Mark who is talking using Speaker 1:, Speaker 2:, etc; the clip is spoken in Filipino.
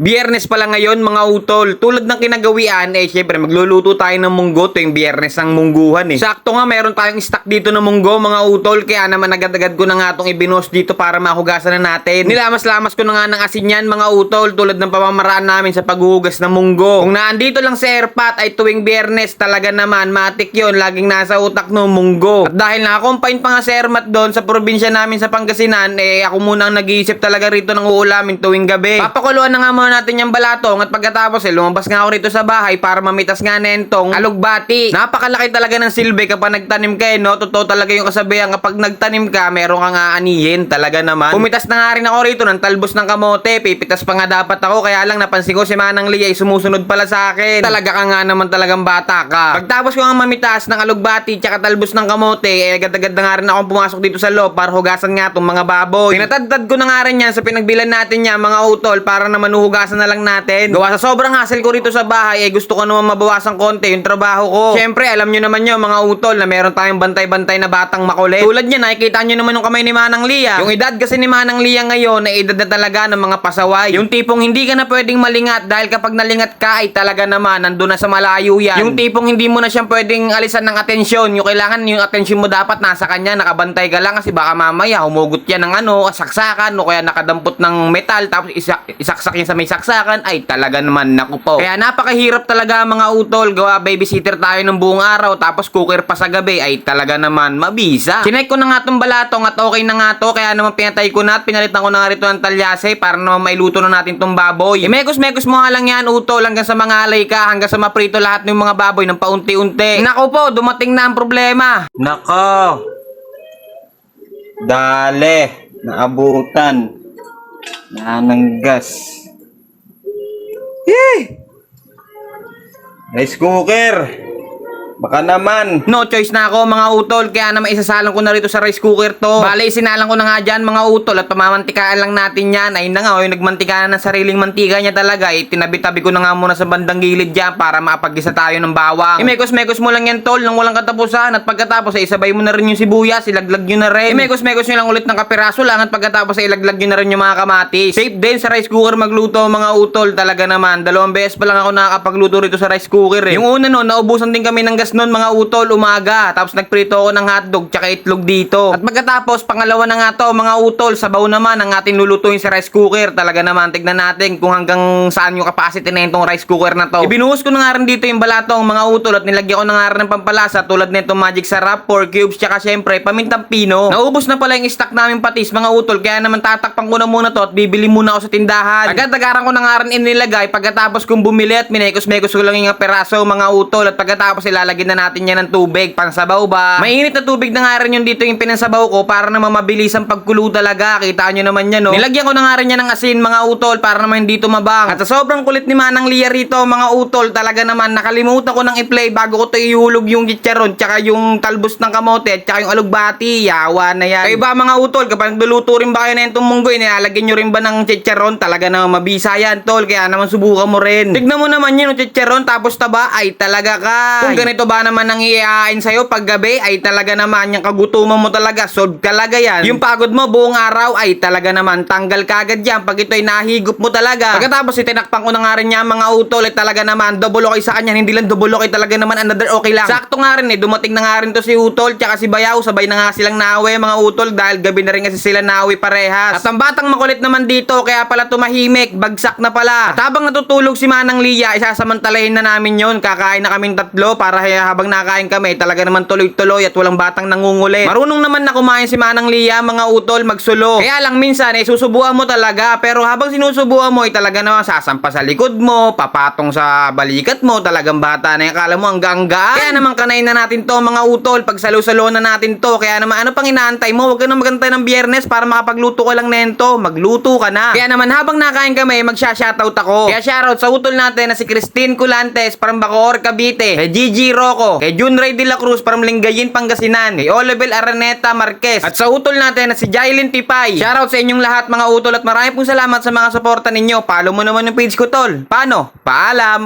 Speaker 1: Biyernes pala ngayon mga utol. Tulad ng kinagawian, eh syempre magluluto tayo ng munggo tuwing biyernes ang mungguhan eh. Sakto nga meron tayong stock dito ng munggo mga utol. Kaya naman agad-agad ko na nga itong ibinos dito para mahugasan na natin. Nilamas-lamas ko na nga ng asin yan mga utol. Tulad ng pamamaraan namin sa paghuhugas ng munggo. Kung naandito lang sa airpat ay tuwing biyernes talaga naman matik yon Laging nasa utak no munggo. At dahil na-combine pa nga sa airmat doon sa probinsya namin sa Pangasinan, eh ako muna ang nag-iisip talaga rito ng uulamin tuwing gabi. Papakuluan na nga natin yung balatong at pagkatapos eh lumabas nga ako rito sa bahay para mamitas nga nentong alugbati. Napakalaki talaga ng silbi kapag nagtanim ka eh, no? Totoo talaga yung kasabihan kapag nagtanim ka, meron kang aanihin talaga naman. Pumitas na nga rin ako rito ng talbos ng kamote, pipitas pa nga dapat ako kaya lang napansin ko si Manang Lia ay sumusunod pala sa akin. Talaga ka nga naman talagang bata ka. Pagtapos ko nga mamitas ng alugbati tsaka talbos ng kamote, eh agad-agad na nga rin ako pumasok dito sa loob para hugasan nga tong mga baboy. Pinatadtad ko na nga rin yan sa pinagbilan natin yan mga utol para naman uhugasan na lang natin. Gawa sa sobrang hassle ko rito sa bahay, eh gusto ko naman mabawasan konti yung trabaho ko. Siyempre, alam nyo naman yun mga utol na meron tayong bantay-bantay na batang makulit. Tulad niya, nakikita nyo naman yung kamay ni Manang Lia. Yung edad kasi ni Manang Lia ngayon, na edad na talaga ng mga pasaway. Yung tipong hindi ka na pwedeng malingat dahil kapag nalingat ka ay talaga naman nandun na sa malayo yan. Yung tipong hindi mo na siyang pwedeng alisan ng atensyon. Yung kailangan yung atensyon mo dapat nasa kanya, nakabantay ka lang kasi baka mamaya humugot yan ng ano, saksakan o kaya nakadampot ng metal tapos isa, isaksak yan sa may saksakan ay talaga naman naku po. Kaya napakahirap talaga mga utol, gawa babysitter tayo ng buong araw tapos cooker pa sa gabi ay talaga naman mabisa. Chinek ko na nga tong balatong at okay na nga to kaya naman pinatay ko na at pinalitan ko na nga rito ng talyase para naman mailuto na natin tong baboy. Imekos-mekos mo nga lang yan utol hanggang sa mga alay ka hanggang sa maprito lahat ng mga baboy ng paunti-unti. Nako po, dumating na ang problema.
Speaker 2: Nako. Dale. Naabutan. Nananggas. Yay! Rice cooker. Baka naman.
Speaker 1: No choice na ako mga utol kaya naman isasalang ko na rito sa rice cooker to. Bale sinalang ko na nga dyan mga utol at pamamantikaan lang natin yan. Ayun na nga oh, yung nagmantika na ng sariling mantika niya talaga. Eh, tinabi-tabi ko na nga muna sa bandang gilid dyan para makapagisa tayo ng bawang. Imekos-mekos mo lang yan tol nang walang katapusan at pagkatapos ay isabay mo na rin yung sibuyas, ilaglag nyo na rin. Imekos-mekos nyo lang ulit ng kapiraso lang at pagkatapos ay ilaglag nyo na rin yung mga kamatis. Safe din sa rice cooker magluto mga utol talaga naman. Dalawang beses pa lang ako nakakapagluto rito sa rice cooker eh. Yung una no, naubusan din kami ng gas noon mga utol umaga. Tapos nagprito ako ng hotdog tsaka itlog dito. At pagkatapos pangalawa na nga to mga utol sabaw naman ang ating lulutuin sa rice cooker. Talaga naman tignan natin kung hanggang saan yung capacity na itong rice cooker na to. Ibinuhos ko na nga rin dito yung balatong mga utol at nilagyan ko na nga rin ng pampalasa tulad nito magic sarap, 4 cubes tsaka syempre pamintang pino. Naubos na pala yung stock namin patis mga utol kaya naman tatakpan ko na muna to at bibili muna ako sa tindahan. Agad-agaran ko na nga rin inilagay pagkatapos kong bumili at minekos-mekos ko lang yung peraso mga utol at pagkatapos ilalagay na natin yan ng tubig pang sabaw ba. Mainit na tubig na nga rin yung dito yung pinansabaw ko para naman mabilis ang pagkulo talaga. Kita nyo naman yan no. Nilagyan ko na nga rin yan ng asin mga utol para naman hindi tumabang. At sa sobrang kulit ni Manang Lia rito mga utol talaga naman nakalimutan ko nang i-play bago ko to ihulog yung chicharon tsaka yung talbos ng kamote at tsaka yung alugbati. Yawa na yan. Kaya ba mga utol kapag nagluluto rin ba kayo na itong munggoy nilalagyan nyo rin ba ng chicharon talaga naman mabisa yan tol kaya naman subukan mo rin. Tignan mo naman yun yung chicharon tapos taba ay talaga ka. Kung ganito ba naman ang iain sa'yo pag gabi ay talaga naman yung kagutuman mo talaga solve talaga yan. Yung pagod mo buong araw ay talaga naman tanggal kagad yan pag ito'y nahigop mo talaga. Pagkatapos itinakpan ko na nga rin niya mga utol ay talaga naman double okay sa kanya hindi lang double okay talaga naman another okay lang. Sakto nga rin eh dumating na nga rin to si utol tsaka si Bayaw sabay na nga silang nawe mga utol dahil gabi na rin kasi sila nawe parehas. At ang batang makulit naman dito kaya pala tumahimik bagsak na pala. At habang natutulog si Manang Lia isasamantalahin na namin yon kakain na kaming tatlo para habang nakain kami talaga naman tuloy-tuloy at walang batang nangungulit. Marunong naman na kumain si Manang Lia mga utol magsulo. Kaya lang minsan eh susubuan mo talaga pero habang sinusubuan mo ay talaga naman sasampa sa likod mo, papatong sa balikat mo, talagang bata na akala mo hanggang gaan. Kaya naman kanay na natin to mga utol, pag salo-salo na natin to. Kaya naman ano pang inaantay mo, huwag ka na magantay ng biyernes para makapagluto ka lang nento, magluto ka na. Kaya naman habang nakain kami, magsha-shoutout ako. Kaya shoutout sa utol natin na si Christine Culantes, from Bacoor, Cavite, kay Gigi Rocco, kay Jun Ray de la Cruz, from Lingayen, Pangasinan, kay Olabel Araneta Marquez, at sa utol natin na si Jailin Tipay. Shoutout sa inyong lahat mga utol at marami pong salamat sa mga suporta ninyo. Follow mo naman yung page ko tol. Paano? Paalam!